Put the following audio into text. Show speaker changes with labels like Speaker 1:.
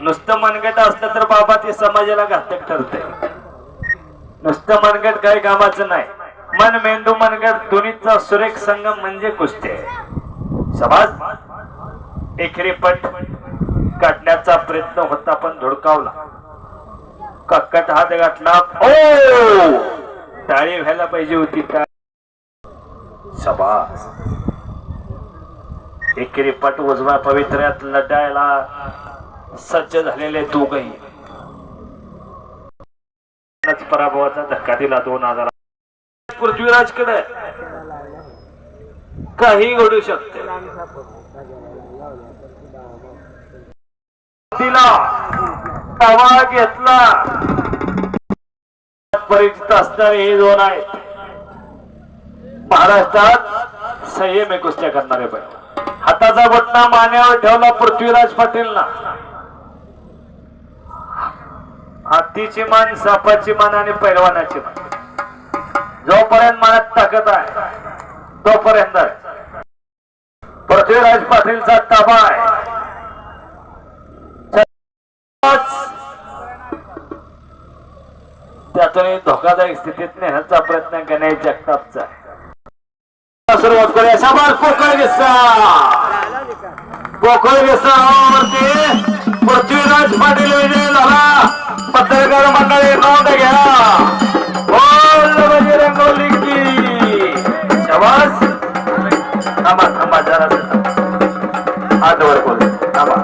Speaker 1: नुसतं मनगट असलं तर बाबा ते समाजाला घातक ठरते. नुसतं मनगट काही कामाचं नाही. मन मेंदू मनगट दोन्हीचा सुरेख संगम म्हणजे कुस्ती. समाज एकेरी पट काढण्याचा प्रयत्न होता पण धुडकावला. कक्कट हात गाठला ओ! टाळी व्हायला पाहिजे होती. का सभास एकेरी पट उजवा पवित्र्यात लढायला सज्ज झालेले दोघही. पराभवाचा धक्का दिला दोन हजार पृथ्वीराजकडे काही घडू शकते. तिला घेतला. परिचित असणारे हे दोन आहेत. महाराष्ट्रात संयम कुस्त्या करणारे पण हाताचा बटणा मान्यावर ठेवला पृथ्वीराज पाटील ना हत्तीची मान सापाची मान आणि पैलवानाची मान. जोपर्यंत मनात ताकद आहे तोपर्यंत पृथ्वीराज पाटीलचा ताबा आहे. त्यातून धोकादायक स्थितीत नेण्याचा प्रयत्न गणेश जगतापचा सुरुवात करूया. शाबास पोकळ किस्सा पोकळ किस्सा पृथ्वीराज पाटील विजय झाला. पत्रकार मंडळी नोंद घ्या. बोल म्हणजे बजरंगोली की शवास थांबा थांबा जरा हात वर बोल. थांबा.